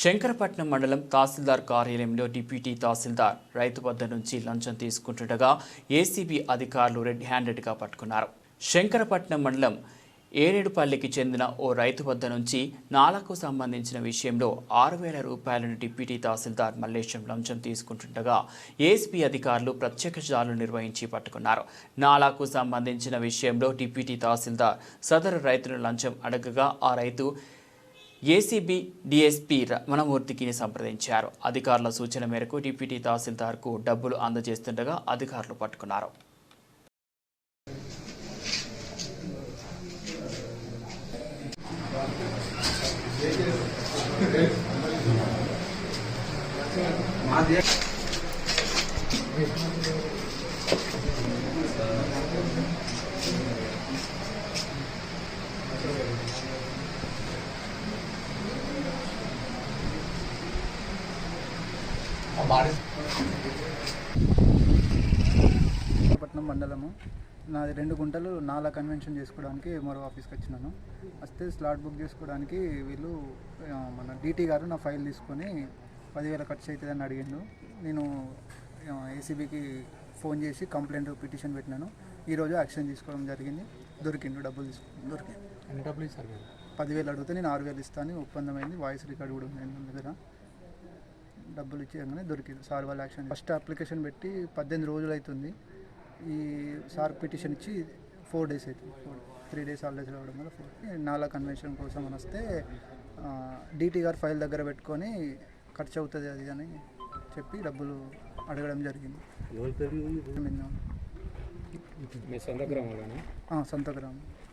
శంకరపట్నం మండలం తహసీల్దార్ కార్యాలయంలో డిప్యూటీ తహసీల్దార్ రైతు వద్ద నుంచి లంచం తీసుకుంటుండగా ఏసీబీ అధికారులు రెడ్ హ్యాండెడ్గా పట్టుకున్నారు. శంకరపట్నం మండలం ఏరేడుపల్లికి చెందిన ఓ రైతు వద్ద నుంచి నాలకు సంబంధించిన విషయంలో ఆరు వేల రూపాయలను డిప్యూటీ తహసీల్దార్ మల్లేశం లంచం తీసుకుంటుండగా ఏసీబీ అధికారులు ప్రత్యేక జాలు నిర్వహించి పట్టుకున్నారు. నాలాకు సంబంధించిన విషయంలో డిప్యూటీ తహసీల్దార్ సదరు రైతును లంచం అడగగా ఆ రైతు ఏసీబీ డిఎస్పీ రమణమూర్తికి సంప్రదించారు. అధికారుల సూచన మేరకు డిప్యూటీ తహసీల్దార్కు డబ్బులు అందజేస్తుండగా అధికారులు పట్టుకున్నారు. పట్నం మండలము. నాది రెండు గుంటలు నాలా కన్వెన్షన్ చేసుకోవడానికి మరో ఆఫీస్కి వచ్చినాను. వస్తే స్లాట్ బుక్ చేసుకోవడానికి వీళ్ళు మన డీటీ గారు నా ఫైల్ తీసుకొని పదివేల ఖర్చు అవుతుందని అడిగిండు. నేను ఏసీబీకి ఫోన్ చేసి కంప్లైంట్ పిటిషన్ పెట్టినాను. ఈరోజు యాక్షన్ తీసుకోవడం జరిగింది. దొరికిండు డబ్బులు తీసుకు దొరికింది ఎన్ని డబ్బులు ఇస్తారు పదివేలు అడిగితే నేను ఆరు వేలు ఇస్తాను ఒప్పందమైంది. వాయిస్ రికార్డ్ కూడా ఉంది దగ్గర. డబ్బులు ఇచ్చేయగానే దొరికింది. సార్ వాళ్ళ యాక్షన్ ఫస్ట్ అప్లికేషన్ పెట్టి పద్దెనిమిది రోజులు అవుతుంది. ఈ సార్ పిటిషన్ ఇచ్చి ఫోర్ డేస్ అవుతుంది. ఫోర్ త్రీ డేస్ హాలిడేస్ రావడం వల్ల ఫోర్. నాలా కన్వెన్షన్ కోసం అని వస్తే డీటీ గారు ఫైల్ దగ్గర పెట్టుకొని ఖర్చు అవుతుంది అది అని చెప్పి డబ్బులు అడగడం జరిగింది. సొంత గ్రామం.